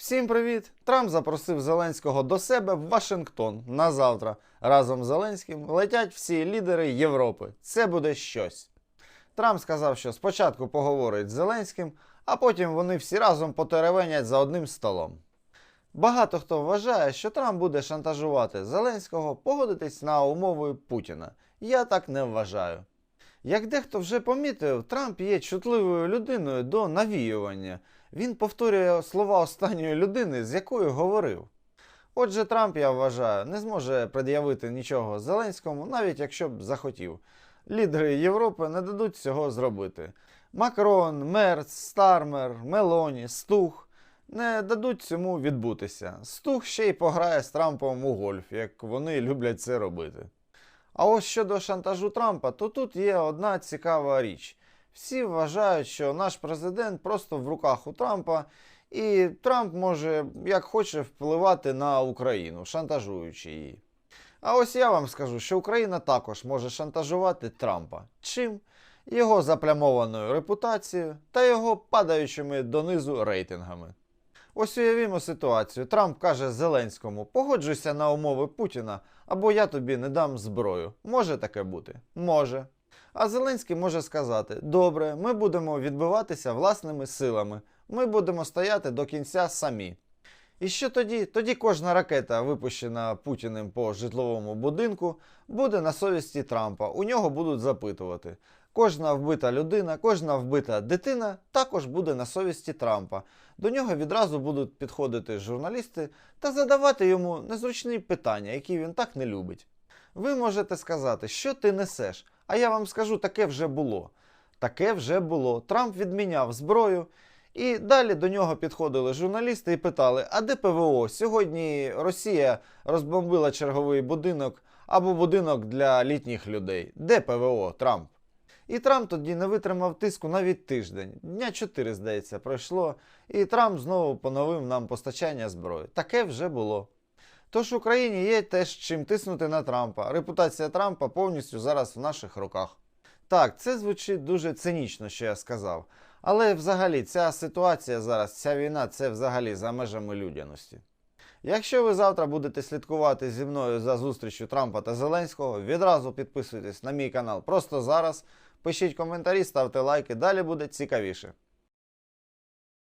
Всім привіт! Трамп запросив Зеленського до себе в Вашингтон на завтра. Разом з Зеленським летять всі лідери Європи. Це буде щось. Трамп сказав, що спочатку поговорить з Зеленським, а потім вони всі разом потеревенять за одним столом. Багато хто вважає, що Трамп буде шантажувати Зеленського погодитись на умови Путіна. Я так не вважаю. Як дехто вже помітив, Трамп є чутливою людиною до навіювання. Він повторює слова останньої людини, з якою говорив. Отже, Трамп, я вважаю, не зможе пред'явити нічого Зеленському, навіть якщо б захотів. Лідери Європи не дадуть цього зробити. Макрон, Мерц, Стармер, Мелоні, Стух не дадуть цьому відбутися. Стух ще й пограє з Трампом у гольф, як вони люблять це робити. А ось щодо шантажу Трампа, то тут є одна цікава річ. Всі вважають, що наш президент просто в руках у Трампа, і Трамп може як хоче впливати на Україну, шантажуючи її. А ось я вам скажу, що Україна також може шантажувати Трампа. Чим? Його заплямованою репутацією та його падаючими донизу рейтингами. Ось уявімо ситуацію. Трамп каже Зеленському: погоджуйся на умови Путіна, або я тобі не дам зброю. Може таке бути? Може. А Зеленський може сказати: Добре, ми будемо відбиватися власними силами, ми будемо стояти до кінця самі. І що тоді? Тоді кожна ракета, випущена Путіним по житловому будинку, буде на совісті Трампа. У нього будуть запитувати. Кожна вбита людина, кожна вбита дитина також буде на совісті Трампа. До нього відразу будуть підходити журналісти та задавати йому незручні питання, які він так не любить. Ви можете сказати, що ти несеш, а я вам скажу, таке вже було. Таке вже було. Трамп відміняв зброю. І далі до нього підходили журналісти і питали: а де ПВО? Сьогодні Росія розбомбила черговий будинок або будинок для літніх людей. Де ПВО, Трамп? І Трамп тоді не витримав тиску навіть тиждень. Дня 4, здається, пройшло, і Трамп знову поновив нам постачання зброї. Таке вже було. Тож Україні є теж чим тиснути на Трампа. Репутація Трампа повністю зараз в наших руках. Так, це звучить дуже цинічно, що я сказав. Але взагалі ця ситуація зараз, ця війна, це взагалі за межами людяності. Якщо ви завтра будете слідкувати зі мною за зустрічю Трампа та Зеленського, відразу підписуйтесь на мій канал просто зараз. Пишіть коментарі, ставте лайки, далі буде цікавіше.